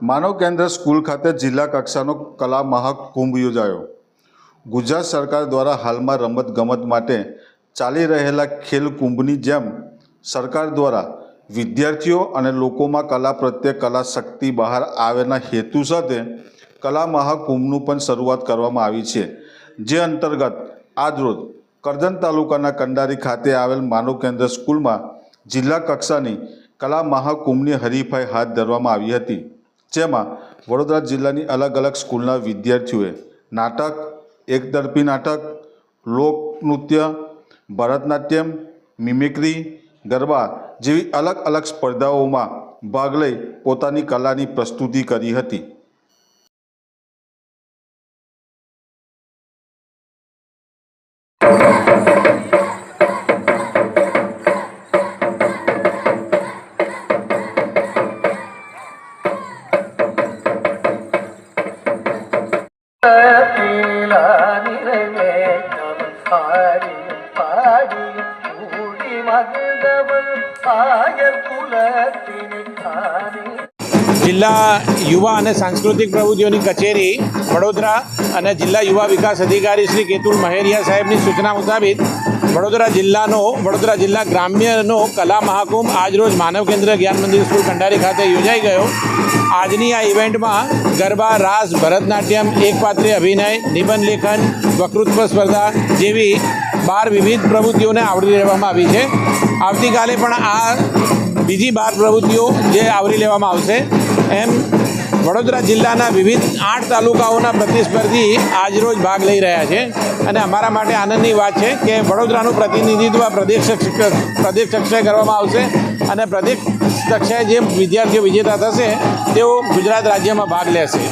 માનવ કેન્દ્ર સ્કૂલ ખાતે જિલ્લા કક્ષાનો કલા મહાકુંભ યોજાયો. ગુજરાત સરકાર દ્વારા હાલમાં રમતગમત માટે ચાલી રહેલા ખેલ કુંભની જેમ સરકાર દ્વારા વિદ્યાર્થીઓ અને લોકોમાં કલા પ્રત્યે કલા શક્તિ બહાર આવેના હેતુ સાથે કલા મહાકુંભનું પણ શરૂઆત કરવામાં આવી છે. જે અંતર્ગત આજરોજ કરજણ તાલુકાના કંડારી ખાતે આવેલ માનવ કેન્દ્ર સ્કૂલમાં જિલ્લા કક્ષાની કલા મહાકુંભની હરીફાઈ હાથ ધરવામાં આવી હતી. જેમાં વડોદરા જિલ્લાની અલગ અલગ સ્કૂલના વિદ્યાર્થીઓએ નાટક એકતરફી નાટક લોકનૃત્ય ભરતનાટ્યમ, મિમિક્રી, ગરબા જેવી અલગ અલગ સ્પર્ધાઓમાં ભાગ લઈ પોતાની કલાની પ્રસ્તુતિ કરી હતી. நிறைவேற்றவன் பாடி பாடி கூடி மகிழ்ந்தவன் ஆயர் குலத்தினித்தானே જિલ્લા યુવા અને સાંસ્કૃતિક પ્રવૃત્તિઓની કચેરી વડોદરા અને જિલ્લા યુવા વિકાસ અધિકારી શ્રી કેતુલ મહેરિયા સાહેબની સૂચના મુતાબિક વડોદરા જિલ્લાનો, વડોદરા જિલ્લા ગ્રામ્યનો કલા મહાકુંભ આજરોજ માનવ કેન્દ્ર જ્ઞાન મંદિર સ્કૂલ કંડારી ખાતે યોજાઈ ગયો. આજની આ ઇવેન્ટમાં ગરબા, રાસ, ભરતનાટ્યમ એકપાત્રીય અભિનય, નિબંધ લેખન વકૃત્વ સ્પર્ધા જેવી બાર વિવિધ પ્રવૃત્તિઓને આવરી લેવામાં આવી છે. આવતીકાલે પણ આ બીજી બાર પ્રવૃત્તિઓ જે આવરી લેવામાં આવશે, એમ વડોદરા જિલ્લાના વિવિધ આઠ તાલુકાઓના પ્રતિસ્પર્ધી આજરોજ ભાગ લઈ રહ્યા છે. અને અમારા માટે આનંદની વાત છે કે વડોદરાનું પ્રતિનિધિત્વ પ્રદેશ પ્રદેશ કક્ષાએ કરવામાં આવશે અને પ્રદેશ કક્ષાએ જે વિદ્યાર્થીઓ વિજેતા થશે, તેઓ ગુજરાત રાજ્યમાં ભાગ લેશે.